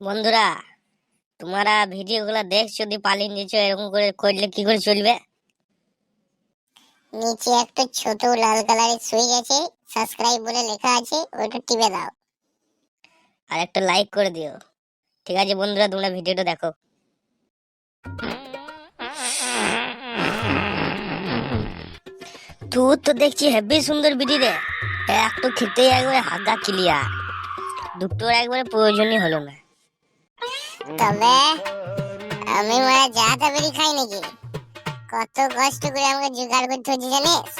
বন্ধুরা তোমরা ভিডিওগুলো দেখ যদি পালিয়ে নিয়েছো এরকম করে করলে কি করে চলবে? নিচে একটা ছোট লাল কালারের সুইচ আছে সাবস্ক্রাইব বলে লেখা আছে ওটা টিপে দাও। আর একটা লাইক করে দিও। ঠিক আছে বন্ধুরা তোমরা ভিডিওটা দেখো। তুই তো দেখছি হেভি সুন্দর বিড়ি রে। একটু খেতে একবারে হাগা ক্লিয়ার দুটোর একবারে প্রয়োজনই হলো না। তবে আমি মারা যা তা খাই নাকি? কত কষ্ট করে আমাকে জোগাড় করতে হচ্ছে জানিস?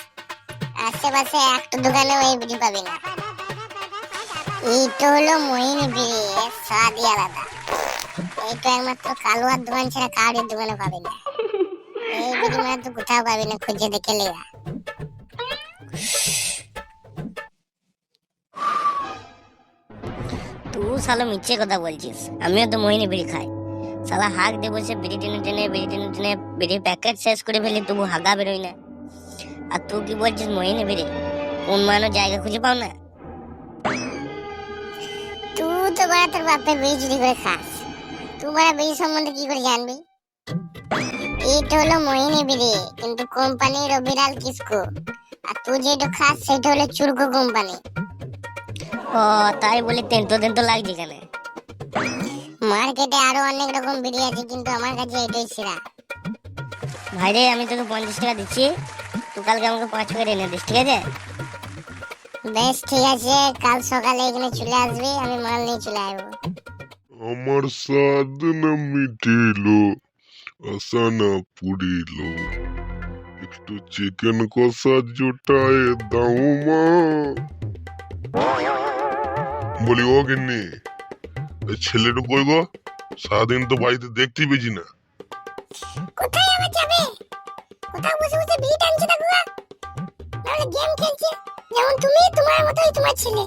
আশেপাশে একটা দোকানেও এই বিড়ি পাবি না। এইটা হলো মোহিনী বিড়ি স্বাদই আলাদা। এইটা একমাত্র কালুয়ার দোকান ছাড়া কাউরের দোকানে পাবি না। এই বিড়ি মানে তো কোথাও পাবি না, খুঁজে দেখে লেগা। শালা মিথ্যে কথা বলছিস। আমিও তো মোহিনী বিড়ি খাই। শালা হাঁক দিয়ে বসে বিড়ি টেনে টেনে, বিড়ি টেনে টেনে, বিড়ির প্যাকেট শেষ করে ফেলি, তবু হাগা বেরোয় না। আর তুই কি বলছিস মোহিনী বিড়ি? কোন মানো জায়গা খুঁজে পাও না? তুই তো বড় তোর বাপের বিড়ি চুরি করে খাস। তুই বড় বিড়ি সম্বন্ধে কি করে জানবি? এইটা হলো মোহিনী বিড়ি, কিন্তু কোম্পানি রবিলাল কিসকো। আর তুই যেটা খাস, সেটা হলো চুরকো কোম্পানি। ও তাই বলি তেento তেento লাগছে কেন মার্কেটে আরও অনেক রকম বিড়ি আছে কিন্তু আমার কাছে এটাই সেরা। ভাই রে আমি তোকে পঞ্চাশ টাকা দিচ্ছি। তুই কালকে আমাকে পাঁচ টাকা এনে দিস ঠিক আছে? বেশ ঠিক আছে। কাল সকালে এখানে চলে আসবি আমি মাল নিয়ে চলে আসব। আমার স্বাদ না মিটিল আশা না পুরিল একটু চিকেন কষা জোটায় দাও মা। বলি ও গিন্নি ছেলেটা কই গো? সারাদিন তো বাড়িতে দেখতেই পেয়েছি না। কোথায় আবার যাবে? কোথাও বসে বসে বিড়ি টানছে না গুয়া নাহলে গেম খেলছে যেমন তুমি তোমার মতোই তোমার ছেলে।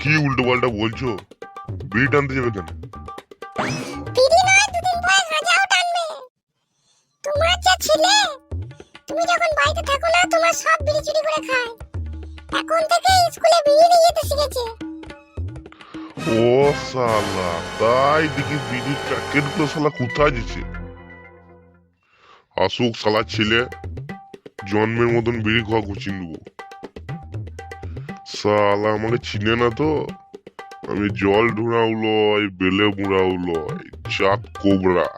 কি উল্টো পাল্টা বলছো? বিড়ি টানতে যাবে কেন? বিড়ি নয় দুদিন পরে গাঁজাও টানবে। তোমার যা ছেলে তুমি যখন বাড়িতে থাকো না তোমার সব বিড়ি চুরি করে খায়। এখন থেকে স্কুলে বিড়ি নিয়ে যেতে শিখেছে। ও সালা তাই দেখি বিড়ির প্যাকেটগুলো শালা কোথায় দিচ্ছে আসুক শালা ছেলে, জন্মের মতন বিড়ি খাওয়া কুচিন দেবো শালা আমাকে চিনে না তো? আমি জল ঢুড়াও লয়, বেলে মুড়াও লয় চাপ কোবরা।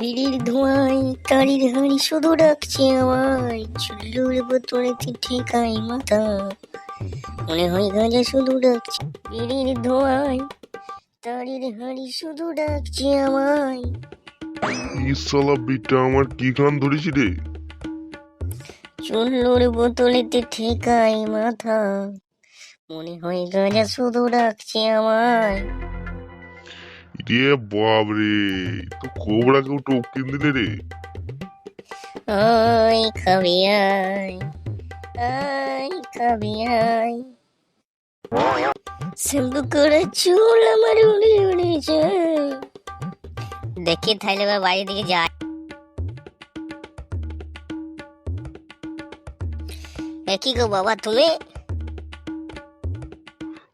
বিড়ির ধোঁয়ায়, তারির হাঁড়ি শুধু ডাকছে আমায়, চুল্লুর বোতলেতে ঠিকাই মাথা মনে হয় গাঁজা শুধু ডাকছে। বিড়ির ধোঁয়ায় তারির হাঁড়ি শুধু ডাকছে আমায়। ই বিটা আমার কি গান ধরেছি রে? চুল্লুর বোতলেতে ঠেকাই মাথা। মনে হয় গাঁজা শুধু ডাকছে আমায়। রে বাপ রে তো কোবরা কেউ টপকিন দিলে রে। আয় খাবি আয়। আয় খাবি আয় শ্যাম্পু করে চুল আমার উড়ে উড়ে যায়। দেখি তাইলে এবার বাড়ির দিকে যায় কি গো বাবা তুমি?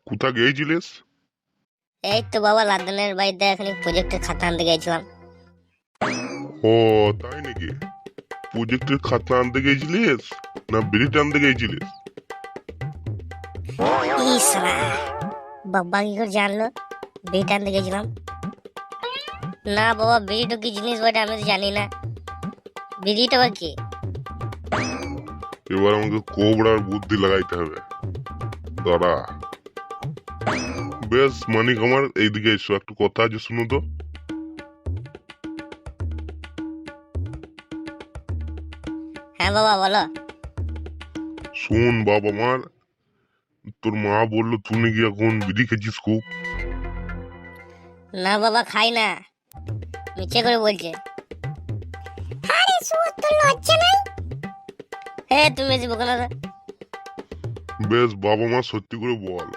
কোথা গিয়েছিলিস? এই তো বাবা লাদানের বাড়িতে এখানে প্রজেক্টের খাতা আনতে গেছিলাম ও তাই নাকি? প্রজেক্টের খাতা আনতে গেছিলিস না বিড়ি আনতে গেছিলিস? ইসরা বাবা কি করে জানলো? বিড়িটা আনতে গেছিলাম। না বাবা বিড়িটা কি জিনিস বটে আমি তো জানি না। বিড়িটা আবার কি? এবার আমাকে কোবরার বুদ্ধি লাগাইতে হবে। দাঁড়া। বেশ মানিক আমার এইদিকে এসো একটু কথা আছে শুনো তো। হ্যাঁ বাবা বলো। শোন বাবা আমার তোর মা বলল তুই নাকি এখন বিড়ি খেয়েছিস খুব। না বাবা খাই না। মিছে করে বলছে। আরে তো লজ্জা নাই? হে তুমি এসে না? বেশ বাবা মা সত্যি করে বল।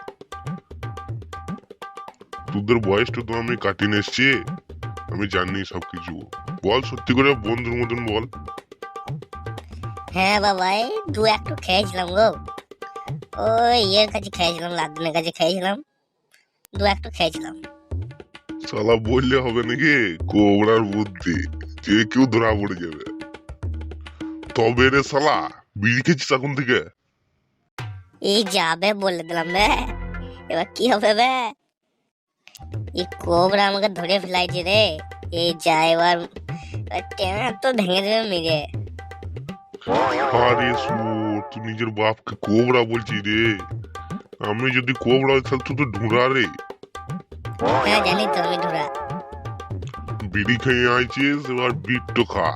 তোদের বয়সটা তো আমি কাটিয়ে এসছি আমি জানি সবকিছু। বল সত্যি করে বন্ধুর মতন বল। হ্যাঁ বাবা এই দু একটু খেয়েছিলাম গো। ওই ইয়ের কাছে খেয়েছিলাম লাদনের কাছে খেয়েছিলাম দু একটু খেয়েছিলাম। শালা বললে হবে নাকি? কোবরার বুদ্ধি যে কেউ ধরা পড়ে যাবে। তবে রে শালা বিড়ি খেয়েছিস এখন থেকে? এই যাবে বলে দিলাম বে এবার কি হবে বে? এই কোবরা আমাকে ধরে ফেলাইছে রে। এই যা এবার তো ভেঙে দেবে মেরে। আরে সুর তুই নিজের বাপকে কোবরা বলছিস রে। আমি যদি কোবরা হই তাহলে তুই তো ঢুঁড়া রে। হ্যাঁ জানি তো আমি ধরা বিড়ি খেয়ে আইছিস এবার বিটটো খা।